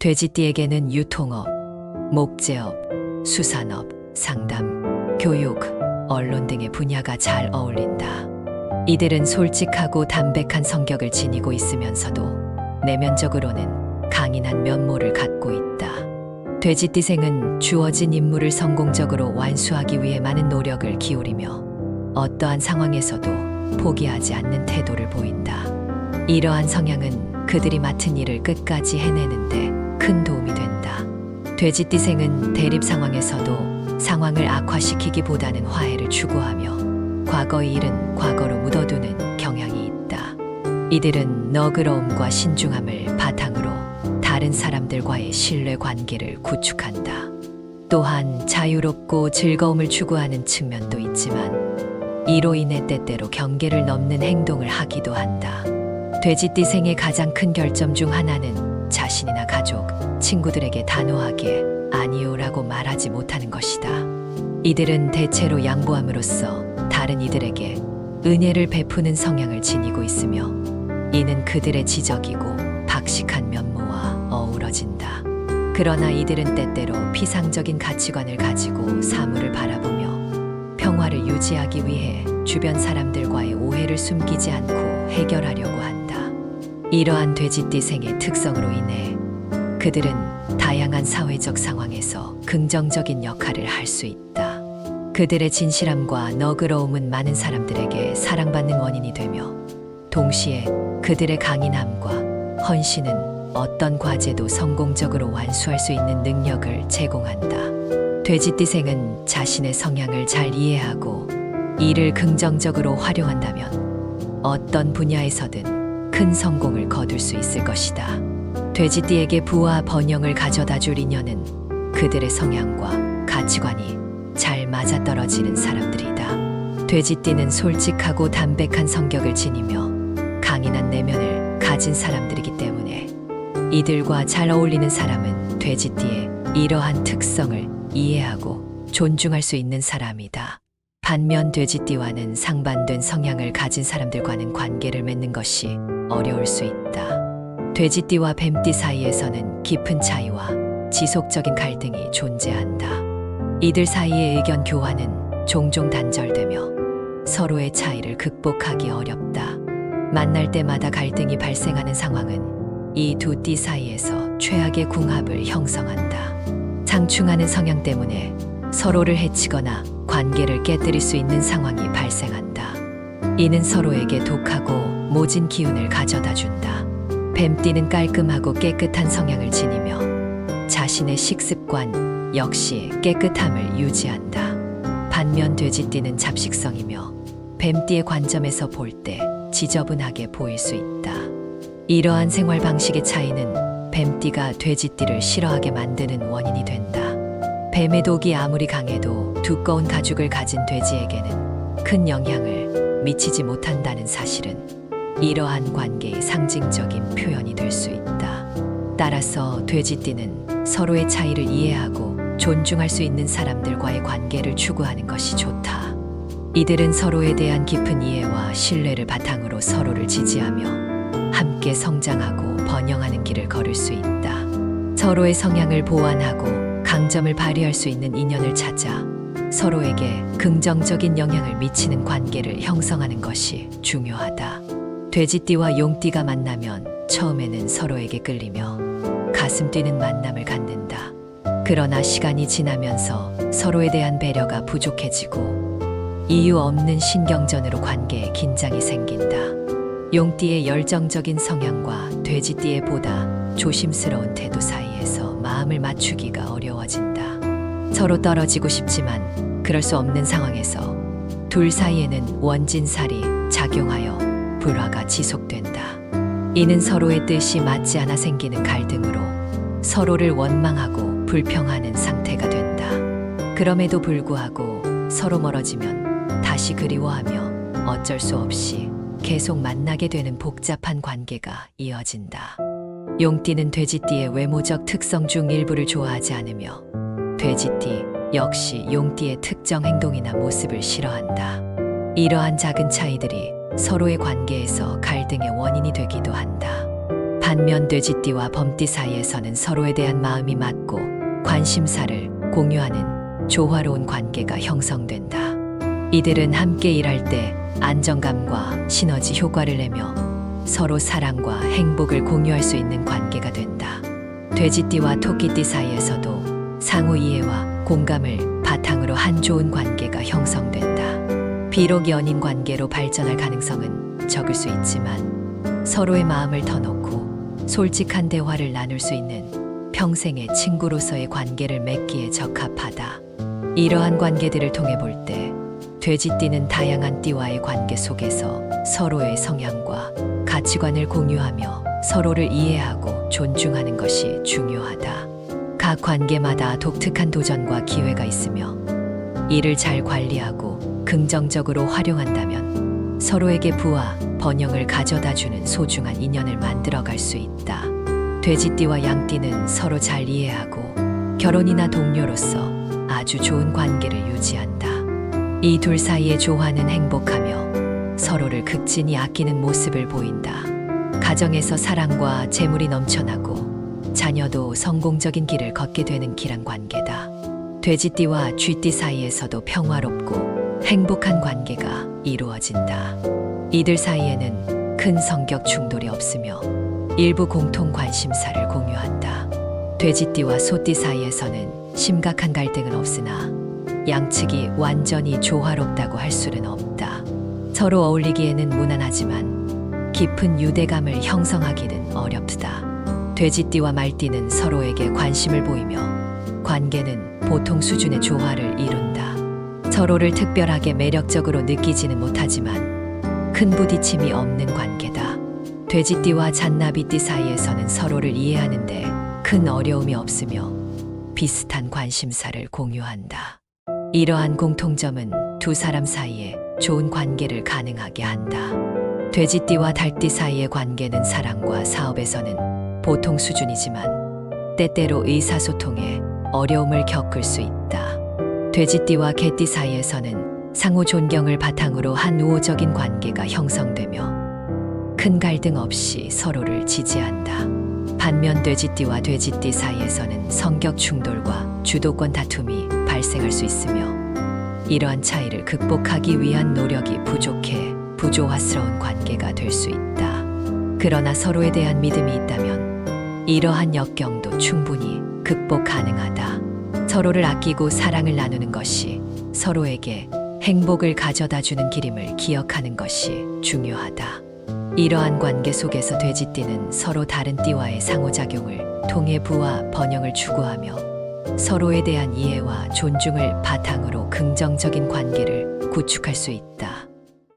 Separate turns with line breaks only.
돼지띠에게는 유통업, 목재업, 수산업, 상담, 교육, 언론 등의 분야가 잘 어울린다. 이들은 솔직하고 담백한 성격을 지니고 있으면서도 내면적으로는 강인한 면모를 갖고 있다. 돼지띠생은 주어진 임무를 성공적으로 완수하기 위해 많은 노력을 기울이며 어떠한 상황에서도 포기하지 않는 태도를 보인다. 이러한 성향은 그들이 맡은 일을 끝까지 해내는데 큰 도움이 된다. 돼지띠생은 대립 상황에서도 상황을 악화시키기보다는 화해를 추구하며 과거의 일은 과거로 묻어두는 경향이 있다. 이들은 너그러움과 신중함을 바탕으로 다른 사람들과의 신뢰 관계를 구축한다. 또한 자유롭고 즐거움을 추구하는 측면도 있지만 이로 인해 때때로 경계를 넘는 행동을 하기도 한다. 돼지띠생의 가장 큰 결점 중 하나는 자신이나 가족, 친구들에게 단호하게 아니요라고 말하지 못하는 것이다. 이들은 대체로 양보함으로써 다른 이들에게 은혜를 베푸는 성향을 지니고 있으며 이는 그들의 지적이고 박식한 면모와 어우러진다. 그러나 이들은 때때로 피상적인 가치관을 가지고 사물을 바라보며 평화를 유지하기 위해 주변 사람들과의 오해를 숨기지 않고 해결하려고 한다. 이러한 돼지띠생의 특성으로 인해 그들은 다양한 사회적 상황에서 긍정적인 역할을 할 수 있다. 그들의 진실함과 너그러움은 많은 사람들에게 사랑받는 원인이 되며 동시에 그들의 강인함과 헌신은 어떤 과제도 성공적으로 완수할 수 있는 능력을 제공한다. 돼지띠생은 자신의 성향을 잘 이해하고 이를 긍정적으로 활용한다면 어떤 분야에서든 큰 성공을 거둘 수 있을 것이다. 돼지띠에게 부와 번영을 가져다 줄 인연은 그들의 성향과 가치관이 잘 맞아떨어지는 사람들이다. 돼지띠는 솔직하고 담백한 성격을 지니며 강인한 내면을 가진 사람들이기 때문에 이들과 잘 어울리는 사람은 돼지띠의 이러한 특성을 이해하고 존중할 수 있는 사람이다. 반면 돼지띠와는 상반된 성향을 가진 사람들과는 관계를 맺는 것이 어려울 수 있다. 돼지띠와 뱀띠 사이에서는 깊은 차이와 지속적인 갈등이 존재한다. 이들 사이의 의견 교환은 종종 단절되며 서로의 차이를 극복하기 어렵다. 만날 때마다 갈등이 발생하는 상황은 이 두 띠 사이에서 최악의 궁합을 형성한다. 상충하는 성향 때문에 서로를 해치거나 관계를 깨뜨릴 수 있는 상황이 발생한다. 이는 서로에게 독하고 모진 기운을 가져다 준다. 뱀띠는 깔끔하고 깨끗한 성향을 지니며 자신의 식습관 역시 깨끗함을 유지한다. 반면 돼지띠는 잡식성이며 뱀띠의 관점에서 볼 때 지저분하게 보일 수 있다. 이러한 생활 방식의 차이는 뱀띠가 돼지띠를 싫어하게 만드는 원인이 된다. 뱀의 독이 아무리 강해도 두꺼운 가죽을 가진 돼지에게는 큰 영향을 미치지 못한다는 사실은 이러한 관계의 상징적인 표현이 될 수 있다. 따라서 돼지띠는 서로의 차이를 이해하고 존중할 수 있는 사람들과의 관계를 추구하는 것이 좋다. 이들은 서로에 대한 깊은 이해와 신뢰를 바탕으로 서로를 지지하며 함께 성장하고 번영하는 길을 걸을 수 있다. 서로의 성향을 보완하고 강점을 발휘할 수 있는 인연을 찾아 서로에게 긍정적인 영향을 미치는 관계를 형성하는 것이 중요하다. 돼지띠와 용띠가 만나면 처음에는 서로에게 끌리며 가슴 뛰는 만남을 갖는다. 그러나 시간이 지나면서 서로에 대한 배려가 부족해지고 이유 없는 신경전으로 관계에 긴장이 생긴다. 용띠의 열정적인 성향과 돼지띠의 보다 조심스러운 태도 사이에서 마음을 맞추기가 어려워진다. 서로 떨어지고 싶지만 그럴 수 없는 상황에서 둘 사이에는 원진살이 작용하여 불화가 지속된다. 이는 서로의 뜻이 맞지 않아 생기는 갈등으로 서로를 원망하고 불평하는 상태가 된다. 그럼에도 불구하고 서로 멀어지면 다시 그리워하며 어쩔 수 없이 계속 만나게 되는 복잡한 관계가 이어진다. 용띠는 돼지띠의 외모적 특성 중 일부를 좋아하지 않으며 돼지띠 역시 용띠의 특정 행동이나 모습을 싫어한다. 이러한 작은 차이들이 서로의 관계에서 갈등의 원인이 되기도 한다. 반면 돼지띠와 범띠 사이에서는 서로에 대한 마음이 맞고 관심사를 공유하는 조화로운 관계가 형성된다. 이들은 함께 일할 때 안정감과 시너지 효과를 내며 서로 사랑과 행복을 공유할 수 있는 관계가 된다. 돼지띠와 토끼띠 사이에서도 상호 이해와 공감을 바탕으로 한 좋은 관계가 형성된다. 비록 연인 관계로 발전할 가능성은 적을 수 있지만 서로의 마음을 터놓고 솔직한 대화를 나눌 수 있는 평생의 친구로서의 관계를 맺기에 적합하다. 이러한 관계들을 통해 볼 때 돼지띠는 다양한 띠와의 관계 속에서 서로의 성향과 가치관을 공유하며 서로를 이해하고 존중하는 것이 중요하다. 각 관계마다 독특한 도전과 기회가 있으며 이를 잘 관리하고 긍정적으로 활용한다면 서로에게 부와 번영을 가져다 주는 소중한 인연을 만들어 갈 수 있다. 돼지띠와 양띠는 서로 잘 이해하고 결혼이나 동료로서 아주 좋은 관계를 유지한다. 이 둘 사이의 조화는 행복하며 서로를 극진히 아끼는 모습을 보인다. 가정에서 사랑과 재물이 넘쳐나고 자녀도 성공적인 길을 걷게 되는 길한 관계다. 돼지띠와 쥐띠 사이에서도 평화롭고 행복한 관계가 이루어진다. 이들 사이에는 큰 성격 충돌이 없으며 일부 공통 관심사를 공유한다. 돼지띠와 소띠 사이에서는 심각한 갈등은 없으나 양측이 완전히 조화롭다고 할 수는 없다. 서로 어울리기에는 무난하지만 깊은 유대감을 형성하기는 어렵다. 돼지띠와 말띠는 서로에게 관심을 보이며 관계는 보통 수준의 조화를 이룬다. 서로를 특별하게 매력적으로 느끼지는 못하지만 큰 부딪힘이 없는 관계다. 돼지띠와 잔나비띠 사이에서는 서로를 이해하는데 큰 어려움이 없으며 비슷한 관심사를 공유한다. 이러한 공통점은 두 사람 사이에 좋은 관계를 가능하게 한다. 돼지띠와 달띠 사이의 관계는 사랑과 사업에서는 보통 수준이지만 때때로 의사소통에 어려움을 겪을 수 있다. 돼지띠와 개띠 사이에서는 상호 존경을 바탕으로 한 우호적인 관계가 형성되며 큰 갈등 없이 서로를 지지한다. 반면 돼지띠와 돼지띠 사이에서는 성격 충돌과 주도권 다툼이 발생할 수 있으며 이러한 차이를 극복하기 위한 노력이 부족해 부조화스러운 관계가 될 수 있다. 그러나 서로에 대한 믿음이 있다면 이러한 역경도 충분히 극복 가능하다. 서로를 아끼고 사랑을 나누는 것이 서로에게 행복을 가져다 주는 길임을 기억하는 것이 중요하다. 이러한 관계 속에서 돼지띠는 서로 다른 띠와의 상호작용을 통해 부와 번영을 추구하며 서로에 대한 이해와 존중을 바탕으로 긍정적인 관계를 구축할 수 있다.